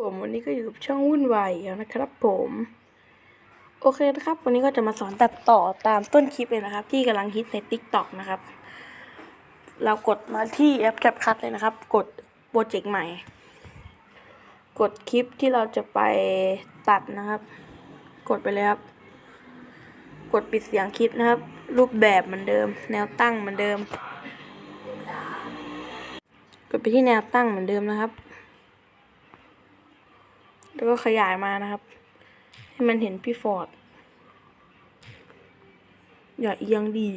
ผมวันนี้ก็อยู่กับช่องวุ่นวายแล้วนะครับผม โอเคนะครับ วันนี้ก็จะมาสอนตัดต่อตามต้นคลิปเลยนะครับ ที่กำลังฮิตใน t ิ k t o k นะครับ เรากดมาที่แอป CapCut เลยนะครับ กดโปรเจกต์ใหม่ กดคลิปที่เราจะไปตัดนะครับ กดไปเลยครับ กดปิดเสียงคลิปนะครับ รูปแบบเหมือนเดิม แนวตั้งเหมือนเดิม กดไปที่แนวตั้งเหมือนเดิมนะครับ แล้วก็ขยายมานะครับ ให้มันเห็นพี่ฟอร์ด อย่าเอียงดี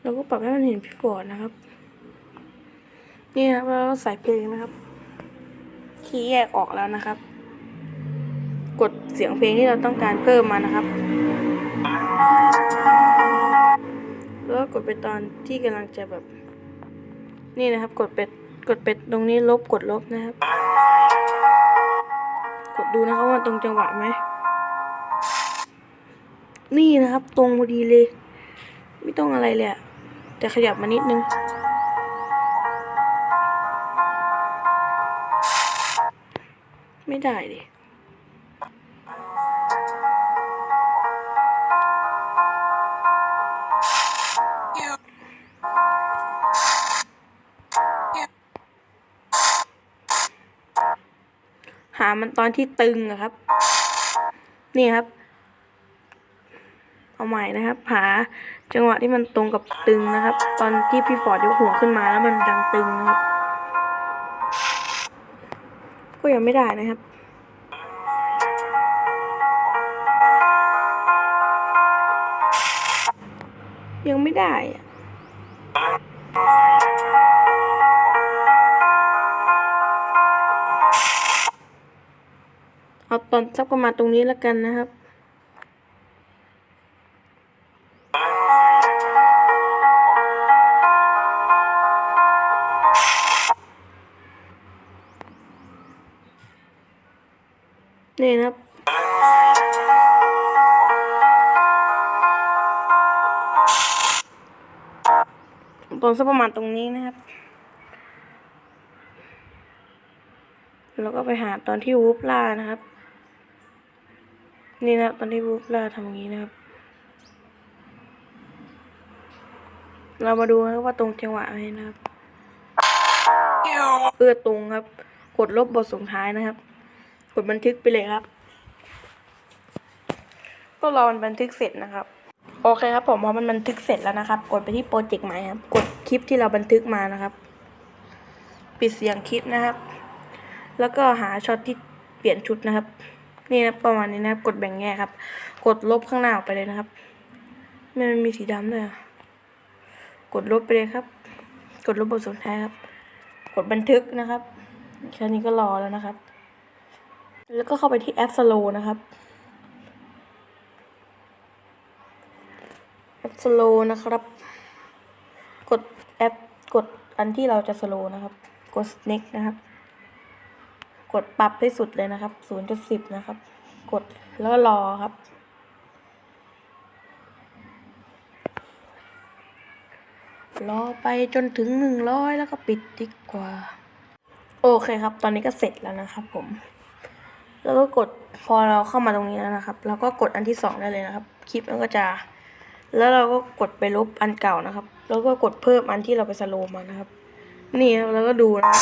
แล้วก็ปรับให้มันเห็นพี่ฟอร์ดนะครับ นี่นะครับแล้วก็ใส่เพลงนะครับคีย์แยกออกแล้วนะครับ กดเสียงเพลงที่เราต้องการเพิ่มมานะครับแล้วก็กดไปตอนที่กำลังจะแบบ นี่นะครับ กดเป็ดกดเป็ดตรงนี้ลบกดลบนะครับ กดดูนะครับว่าตรงจังหวะไหมนี่นะครับ ตรงพอดีเลย ไม่ต้องอะไรเลยอะแต่ขยับมานิดนึงไม่ได้ดิ หามันตอนที่ตึงอะครับ นี่ครับ เอาใหม่นะครับ หาจังหวะที่มันตรงกับตึงนะครับ ตอนที่พี่ฟอร์ดยกหัวขึ้นมาแล้วมันดังตึงนะครับ ก็ยังไม่ได้นะครับยังไม่ได้อะ เอาตอนสักประมาณตรงนี้แล้วกันนะครับนี่นะครับตอนสักประมาณตรงนี้นะครับ แล้วก็ไปหาตอนที่วูฟล่านะครับ นี่นะครับตอนที่วูฟล่าทำอย่างนี้นะครับ เรามาดูนะว่าตรงจังหวะไหมนะครับเอื้อตรงครับ กดลบบทส่งท้ายนะครับ กดบันทึกไปเลยครับก็รอมันบันทึกเสร็จนะครับ โอเคครับ ผมพอมันบันทึกเสร็จแล้วนะครับ กดไปที่โปรเจกต์ใหม่ครับ กดคลิปที่เราบันทึกมานะครับ ปิดเสียงคลิปนะครับ แล้วก็หาช็อตที่เปลี่ยนชุดนะครับ นี่นะประมาณนี้นะครับ กดแบ่งแยกครับ กดลบข้างหน้าออกไปเลยนะครับไม่มันมีสีดำด้วยกดลบไปเลยครับ กดลบบทสนทนาครับ กดบันทึกนะครับแค่นี้ก็รอแล้วนะครับ แล้วก็เข้าไปที่แอป Slow นะครับแอป Slow นะครับ กดแอปกดอันที่เราจะ Slow นะครับ กด Next นะครับ กดปรับให้สุดเลยนะครับ0.10นะครับ กดแล้วก็รอครับ รอไปจนถึงหนึ่งร้อยแล้วก็ปิดดีกว่า โอเคครับ ตอนนี้ก็เสร็จแล้วนะครับผม แล้วก็กดพอเราเข้ามาตรงนี้แล้วนะครับ เราก็กดอันที่สองได้เลยนะครับ คลิปมันก็จะ แล้วเราก็กดไปลบอันเก่านะครับ แล้วก็กดเพิ่มอันที่เราไปสโลว์มานะครับ นี่ครับแล้วก็ดูนะ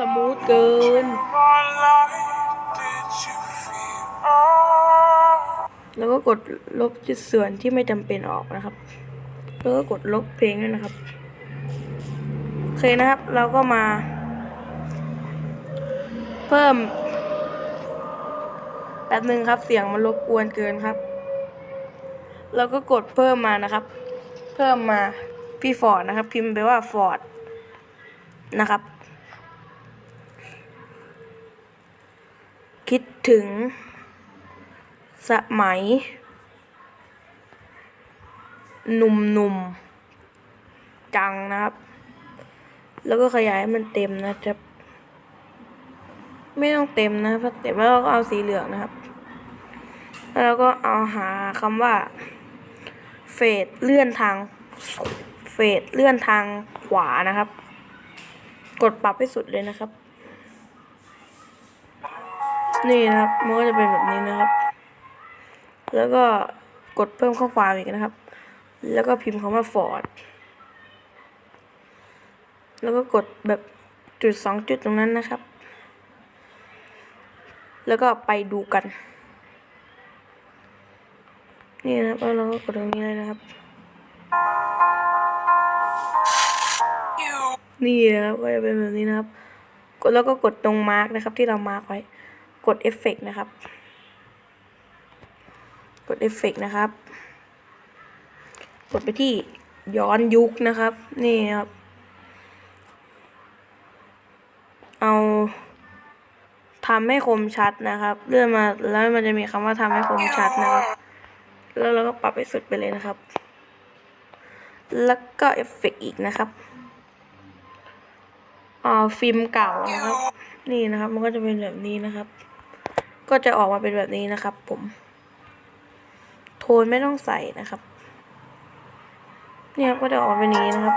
สมูทเกิน แล้วก็กดลบจุดส่วนที่ไม่จำเป็นออกนะครับ แล้วก็กดลบเพลงด้วยนะครับ โอเคนะครับ เราก็มา เพิ่มแป๊บหนึ่งครับเสียงมันรบกวนเกินครับ แล้วก็กดเพิ่มมานะครับ เพิ่มมาพี่ฟอร์ดนะครับ พิมพ์ไปว่าฟอร์ด นะครับ คิดถึง สมัย หนุ่มๆ จังนะครับ แล้วก็ขยายให้มันเต็มนะครับ ไม่ต้องเต็มนะครับถ้าเต็มแล้วเราก็เอาสีเหลืองนะครับ แล้วเราก็เอาหาคำว่า เฟดเลื่อนทางเฟดเลื่อนทางขวานะครับ กดปรับให้สุดเลยนะครับ นี่นะครับมันก็จะเป็นแบบนี้นะครับ แล้วก็กดเพิ่มข้อความอีกนะครับ แล้วก็พิมพ์คำว่า Ford แล้วก็กดแบบจุดสองจุดตรงนั้นนะครับ แล้วก็ไปดูกัน นี่นะครับแล้วเราก็กดตรงนี้เลยนะครับ นี่นะครับก็จะเป็นแบบนี้นะครับกดแล้วก็กดตรงมาร์กนะครับ ที่เรามาร์กไว้ กดเอฟเฟกนะครับ กดเอฟเฟกนะครับ กดไปที่ย้อนยุคนะครับ นี่ครับ เอาทำให้คมชัดนะครับ เลื่อนมาแล้วมันจะมีคำว่าทำให้คมชัดนะครับ แล้วเราก็ปรับให้สุดไปเลยนะครับ แล้วก็เอฟเฟกอีกนะครับ อ่าฟิล์มเก่านะครับ นี่นะครับ มันก็จะเป็นแบบนี้นะครับ ก็จะออกมาเป็นแบบนี้นะครับ ผม โทนไม่ต้องใส่นะครับ เนี่ยก็จะออกมาเป็นอย่างนี้นะครับ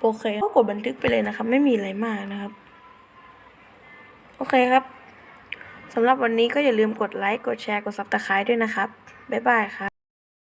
โอเคก็กดบันทึกไปเลยนะครับ ไม่มีอะไรมากนะครับ โอเคครับสำหรับวันนี้ก็อย่าลืมกดไลค์ กดแชร์ กดซับสไคร้ด้วยนะครับ บ๊ายบายครับ